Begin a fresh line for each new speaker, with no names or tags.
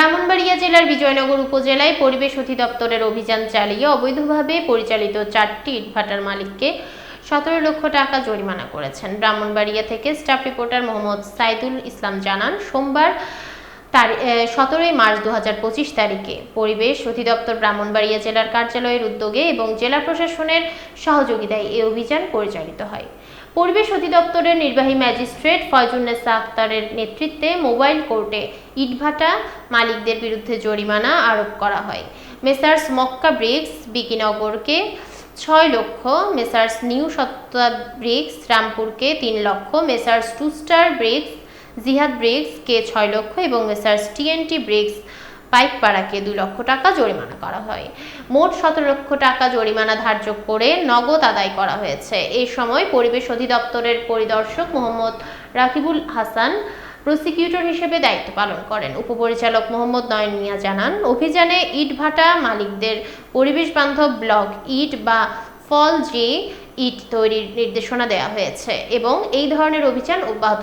ব্রাহ্মণবাড়িয়া জেলার বিজয়নগর উপজেলায় পরিবেশ অধিদপ্তরের অভিযান চালিয়ে অবৈধভাবে পরিচালিত চারটি ইটভাটার মালিককে সতেরো লক্ষ টাকা জরিমানা করেছেন। ব্রাহ্মণবাড়িয়া থেকে স্টাফ রিপোর্টার মোহাম্মদ সাইদুল ইসলাম জানান, সোমবার সতেরোই মার্চ দু হাজার পঁচিশ তারিখে। পরিবেশ অধিদপ্তর ব্রাহ্মণবাড়িয়া জেলার কার্যালয়ের উদ্যোগে এবং জেলা প্রশাসনের সহযোগিতায় এই অভিযান পরিচালিত হয়। পরিবেশ অধিদপ্তরের নির্বাহী ম্যাজিস্ট্রেট ফয়জুন্নেসা আক্তারের নেতৃত্বে মোবাইল কোর্টে ইটভাটা মালিকদের বিরুদ্ধে জরিমানা আরোপ করা হয়। মেসার্স মক্কা ব্রিক্স বিকিনগরকে ছয় লক্ষ, মেসার্স নিউ সত্তা ব্রিক্স রামপুরকে তিন লক্ষ, messrs two star bricks Jihad bricks কে ছয় লক্ষ এবং মেসার্স টিএনটি ব্রিক্স পাইকপাড়াকে দুই লক্ষ টাকা জরিমানা করা হয়। মোট সতেরো লক্ষ টাকা জরিমানা ধার্য করে নগদ আদায় করা হয়েছে। এই সময় পরিবেশ অধিদপ্তরের পরিদর্শক মোহাম্মদ রাকিবুল হাসান প্রসিকিউটর হিসেবে দায়িত্ব পালন করেন। উপপরিচালক মোহাম্মদ নয়ন মিয়া জানান, অভিযানে ইটভাটা মালিকদের পরিবেশ বান্ধব ব্লক ইট বা ফল যে ইট তৈরির নির্দেশনা দেওয়া হয়েছে এবং এই ধরনের অভিযান অব্যাহত